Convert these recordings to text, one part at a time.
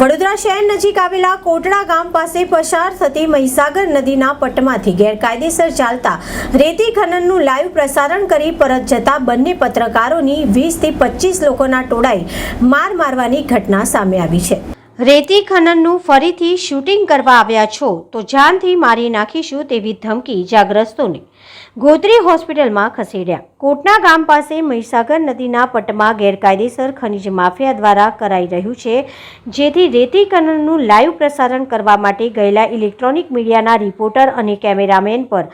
વડોદરા શહેર નજીક આવેલા કોટડા ગામ પાસે પસાર થતી મહીસાગર નદીના પટમાંથી ગેરકાયદેસર ચાલતા રેતી ખનનનું લાઈવ પ્રસારણ કરી પરત જતા બંને પત્રકારોની વીસથી પચીસ લોકોના ટોળાએ માર મારવાની ઘટના સામે આવી છે. રેતી ખનનનું ફરીથી શૂટિંગ કરવા આવ્યા છો તો જાનથી મારી નાખીશું તેવી ધમકી ઇજાગ્રસ્તોને. ગોત્રી હોસ્પિટલમાં ખસેડ્યા. કોટના ગામ પાસે મહીસાગર નદીના પટમાં ગેરકાયદેસર ખનિજ માફિયા દ્વારા કરાઈ રહ્યું છે, જેથી રેતી ખનનનું લાઈવ પ્રસારણ કરવા માટે ગયેલા ઇલેક્ટ્રોનિક મીડિયાના રિપોર્ટર અને કેમેરામેન પર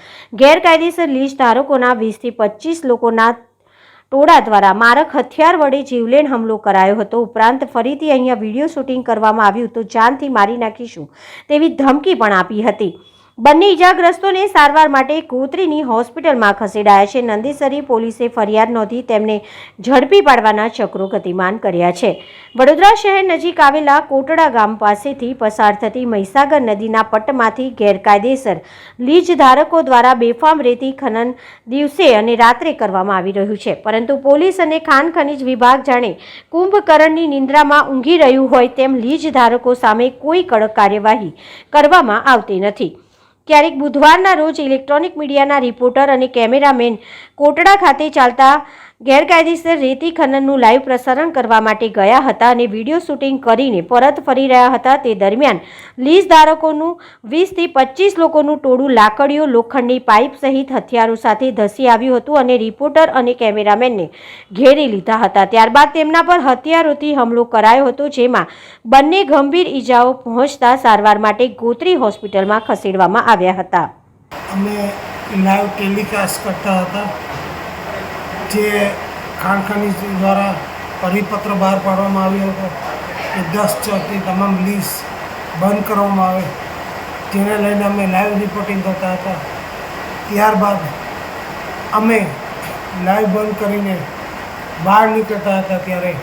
ગેરકાયદેસર લીઝ ધારકોના વીસથી પચીસ લોકોના ટોળા દ્વારા મારક હથિયાર વડે જીવલેણ હુમલો કરાયો હતો. ઉપરાંત ફરીથી અહીંયા વીડિયો શૂટિંગ કરવામાં આવ્યું તો જાનથી મારી નાખીશું તેવી ધમકી પણ આપી હતી. બંને ઇજાગ્રસ્તોને સારવાર માટે કોતરીની હોસ્પિટલમાં ખસેડાયા છે. નંદેસરી પોલીસે ફરિયાદ નોંધી તેમને ઝડપી પાડવાના ચક્રો ગતિમાન કર્યા છે. વડોદરા શહેર નજીક આવેલા કોટડા ગામ પાસેથી પસાર થતી મહીસાગર નદીના પટ્ટમાંથી ગેરકાયદેસર લીજ ધારકો દ્વારા બેફામ રેતી ખનન દિવસે અને રાત્રે કરવામાં આવી રહ્યું છે. પરંતુ પોલીસ અને ખાન ખનિજ વિભાગ જાણે કુંભકર્ણની નિંદ્રામાં ઊંઘી રહ્યું હોય તેમ લીજ ધારકો સામે કોઈ કડક કાર્યવાહી કરવામાં આવતી નથી. ક્યારેક બુધવારના રોજ ઇલેક્ટ્રોનિક મીડિયાના રિપોર્ટર અને કેમેરામેન કોટડા ખાતે ચાલતા ગેરકાયદેસર રેતી ખનનનું લાઈવ પ્રસારણ કરવા માટે ગયા હતા અને વીડિયો શૂટિંગ કરીને પરત ફરી રહ્યા હતા. તે દરમિયાન લીઝ ધારકોનું વીસથી પચીસ લોકોનું ટોળું લાકડીઓ, લોખંડની પાઇપ સહિત હથિયારો સાથે ધસી આવ્યું હતું અને રિપોર્ટર અને કેમેરામેનને ઘેરી લીધા હતા. ત્યારબાદ તેમના પર હથિયારોથી હુમલો કરાયો હતો, જેમાં બંને ગંભીર ઈજાઓ પહોંચતા સારવાર માટે ગોત્રી હોસ્પિટલમાં ખસેડવામાં આવ્યા હતા. અમે લાઈવ ટેલિકાસ્ટ કરતા હતા. જે ખાણખાની દ્વારા પરિપત્ર બહાર પાડવામાં આવ્યો હતો, એ દસ ચોથી તમામ લીઝ બંધ કરવામાં આવે. જેને લઈને અમે લાઈવ રિપોર્ટિંગ કરતા હતા. ત્યારબાદ અમે લાઈવ બંધ કરીને બહાર નીકળતા હતા ત્યારે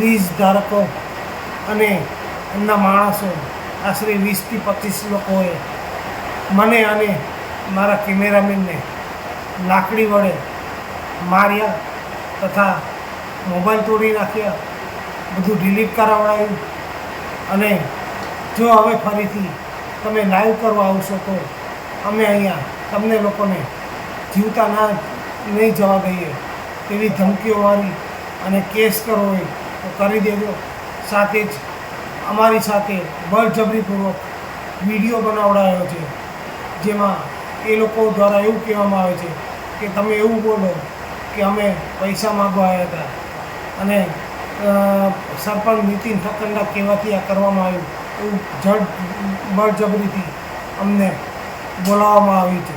લીઝ ધારકો અને એમના માણસો, આશરે વીસથી પચીસ લોકોએ મને અને મારા કેમેરામેનને લાકડી વડે માર્યા તથા મોબાઈલ તોડી નાખ્યા. બધું ડિલીટ કરાવડાવ્યું અને જો હવે ફરીથી તમે લાઈવ કરવા આવશો તો અમે અહીંયા તમને લોકોને જીવતા ના નહીં જવા દઈએ એવી ધમકીઓવાળી અને કેસ કરવો હોય તો કરી દેજો. સાથે જ અમારી સાથે બળજબરીપૂર્વક વીડિયો બનાવડાયો છે. જેમાં એ લોકો દ્વારા એવું કહેવામાં આવે છે કે તમે એવું બોલો કે અમે પૈસા માગવા આવ્યા હતા. અને સરપંચ નીતિન ઠક્કરના કહેવાથી આ કરવામાં આવ્યું. એવું જડ, બળજબરીથી અમને બોલાવવામાં આવ્યું છે.